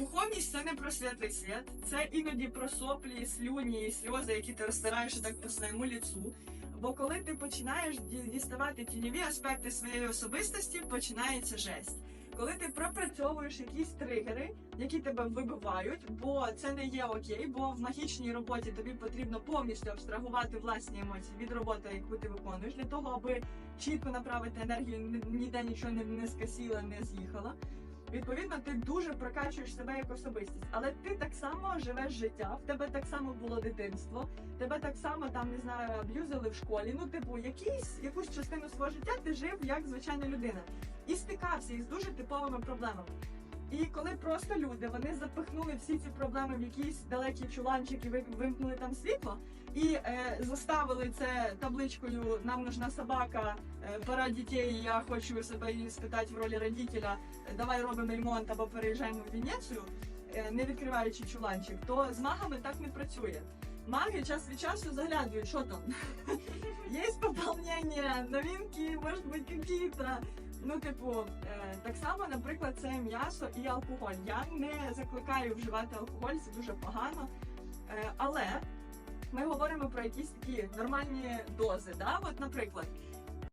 Духовність це не про світлий світ, це іноді про соплі, слюні і сльози, які ти розтираєш так по своєму ліцу. Бо коли ти починаєш діставати тіньові аспекти своєї особистості, починається жесть. Коли ти пропрацьовуєш якісь тригери, які тебе вибивають, бо це не є окей, бо в магічній роботі тобі потрібно повністю абстрагувати власні емоції від роботи, яку ти виконуєш, для того, аби чітко направити енергію, ніде нічого не скасіла, не з'їхала. Відповідно, ти дуже прокачуєш себе як особистість, але ти так само живеш життя, в тебе так само було дитинство, тебе так само там не знаю, аб'юзили в школі. Ну, типу, якісь якусь частину свого життя ти жив як звичайна людина і стикався із дуже типовими проблемами. І коли просто люди вони запихнули всі ці проблеми в якийсь далекий чуланчик і ви- вимкнули там світло, і е, заставили це табличкою Нам нужна собака, е, пора дітей, я хочу себе спитати в ролі родителя, давай робимо ремонт або переїжджаємо в Венецію, е, не відкриваючи чуланчик, то з магами так не працює. Маги час від часу заглядують, що там. Є поповнення, новинки, може бути якісь. Ну, типу, е, так само, наприклад, це м'ясо і алкоголь. Я не закликаю вживати алкоголь, це дуже погано. Е, але ми говоримо про якісь такі нормальні дози. Да? От, наприклад,